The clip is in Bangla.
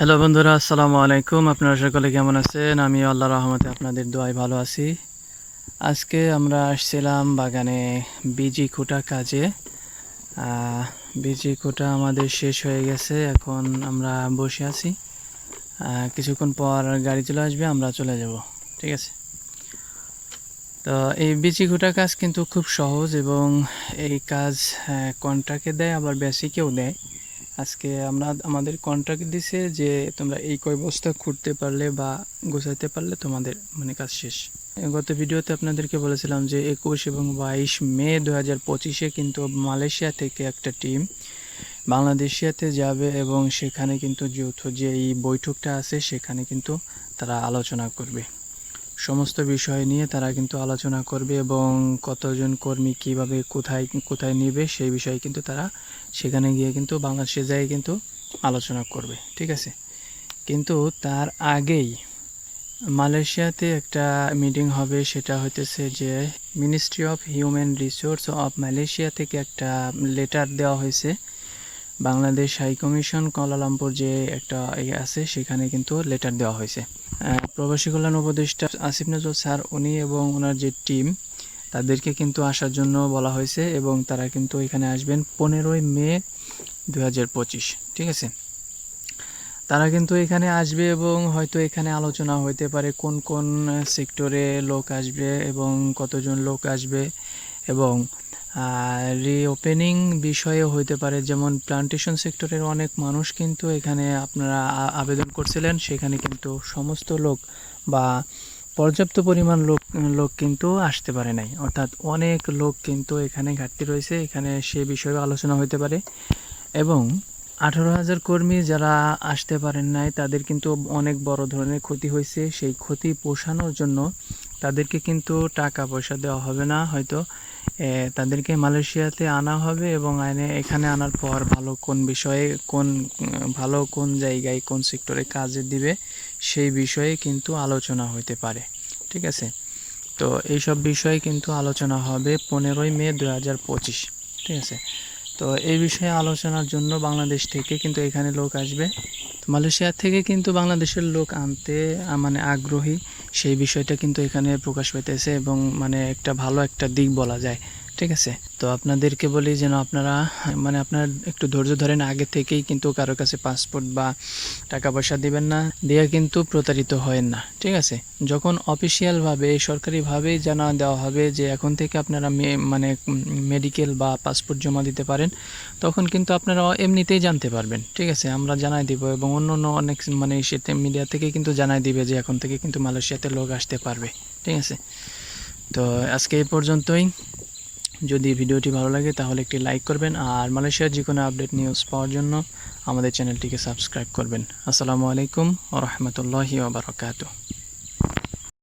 হ্যালো বন্ধুরা, আসসালামু আলাইকুম। আপনারা সকলে কেমন আছেন? আমি আল্লাহ রহমতে আপনাদের দোয়ায় ভালো আছি। আজকে আমরা আসছিলাম বাগানে বিজি খুঁটা কাজে। বিজি খুঁটা আমাদের শেষ হয়ে গেছে, এখন আমরা বসে আছি। কিছুক্ষণ পর গাড়ি চলে আসবে, আমরা চলে যাব, ঠিক আছে? তো এই বিচি খুঁটা কাজ কিন্তু খুব সহজ এবং এই কাজ কন্ট্রাক্টে দেয়, আবার বেসিকেও দেয়? আজকে আমরা আমাদের কন্ট্রাক্ট দিছে যে তোমরা এই কয় বস্তা খুঁড়তে পারলে বা গোছাইতে পারলে তোমাদের মানে কাজ শেষ। গত ভিডিওতে আপনাদেরকে বলেছিলাম যে একুশ এবং বাইশ মে দু হাজার পঁচিশে কিন্তু মালয়েশিয়া থেকে একটা টিম বাংলাদেশিয়াতে যাবে এবং সেখানে কিন্তু যৌথ যে এই বৈঠকটা আছে সেখানে কিন্তু তারা আলোচনা করবে। সমস্ত বিষয় নিয়ে তারা কিন্তু আলোচনা করবে এবং কতজন কর্মী কীভাবে কোথায় কোথায় নেবে সেই বিষয়ে কিন্তু তারা সেখানে গিয়ে কিন্তু বাংলাদেশে যায় কিন্তু আলোচনা করবে, ঠিক আছে? কিন্তু তার আগেই মালয়েশিয়াতে একটা মিটিং হবে, সেটা হইতেছে যে ministry of human resource of Malaysia থেকে একটা লেটার দেওয়া হয়েছে। বাংলাদেশ হাই কমিশন কলালামপুর যে একটা আছে, সেখানে কিন্তু লেটার দেওয়া হয়েছে। প্রবাসী কল্যাণ উপদেষ্টা আসিফ নজরুল স্যার, উনি এবং ওনার যে টিম, তাদেরকে কিন্তু আসার জন্য বলা হয়েছে এবং তারা কিন্তু এখানে আসবেন পনেরোই মে দু হাজার পঁচিশ, ঠিক আছে? তারা কিন্তু এখানে আসবে এবং হয়তো এখানে আলোচনা হইতে পারে কোন কোন সেক্টরে লোক আসবে এবং কতজন লোক আসবে এবং রিওপেনিং বিষয়ে হইতে পারে। যেমন প্লান্টেশন সেক্টরের অনেক মানুষ কিন্তু এখানে আপনারা আবেদন করছিলেন, সেখানে কিন্তু সমস্ত লোক বা পর্যাপ্ত পরিমাণ লোক লোক কিন্তু আসতে পারে নাই। অর্থাৎ অনেক লোক কিন্তু এখানে ঘাটতি রয়েছে, এখানে সে বিষয়ে আলোচনা হতে পারে। এবং আঠারো হাজার কর্মী যারা আসতে পারেন নাই, তাদের কিন্তু অনেক বড় ধরনের ক্ষতি হয়েছে সেই ক্ষতি পোষানোর জন্য তাদেরকে কিন্তু টাকা পয়সা দেওয়া হবে না, হয়তো তাদেরকে মালয়েশিয়াতে আনা হবে এবং আইনে এখানে আনার পর ভালো কোন বিষয়ে, কোন, ভালো কোন জায়গায়, কোন সেক্টরে কাজে দিবে সেই বিষয়ে কিন্তু আলোচনা হতে পারে, ঠিক আছে? তো এই সব বিষয়ে কিন্তু আলোচনা হবে পনেরোই মে দু হাজার পঁচিশ, ঠিক আছে? তো এই বিষয়ে আলোচনার জন্য বাংলাদেশ থেকে কিন্তু এখানে লোক আসবে। মালয়েশিয়া থেকে কিন্তু বাংলাদেশের লোক আনতে মানে আগ্রহী, সেই বিষয়টা কিন্তু এখানে প্রকাশ পেতেছে এবং মানে একটা ভালো একটা দিক বলা যায়। ঠিক আছে। তো আপনাদেরকে বলি যেন আপনারা মানে আপনারা একটু ধৈর্য ধরেন, আগে থেকেই কিন্তু কারও কাছে পাসপোর্ট বা টাকা পয়সা দিবেন না, দিয়ে কিন্তু প্রতারিত হয়েন না, ঠিক আছে? যখন অফিসিয়ালভাবে সরকারিভাবেই জানা দেওয়া হবে যে এখন থেকে আপনারা মানে মেডিকেল বা পাসপোর্ট জমা দিতে পারেন, তখন কিন্তু আপনারা এমনিতেই জানতে পারবেন, ঠিক আছে? আমরা জানাই দিব এবং অন্য অন্য অনেক মানে সেতে মিডিয়া থেকে কিন্তু জানাই দিবে যে এখন থেকে কিন্তু মালয়েশিয়াতে লোক আসতে পারবে, ঠিক আছে? তো আজকে এই পর্যন্তই। যদি ভিডিওটি ভালো লাগে তাহলে একটি লাইক করবেন আর মালয়েশিয়ার যে কোনো আপডেট নিউজ পাওয়ার জন্য আমাদের চ্যানেলটিকে সাবস্ক্রাইব করবেন। আসসালামু আলাইকুম ও রহমতুল্লাহি ওবরাকাতুহ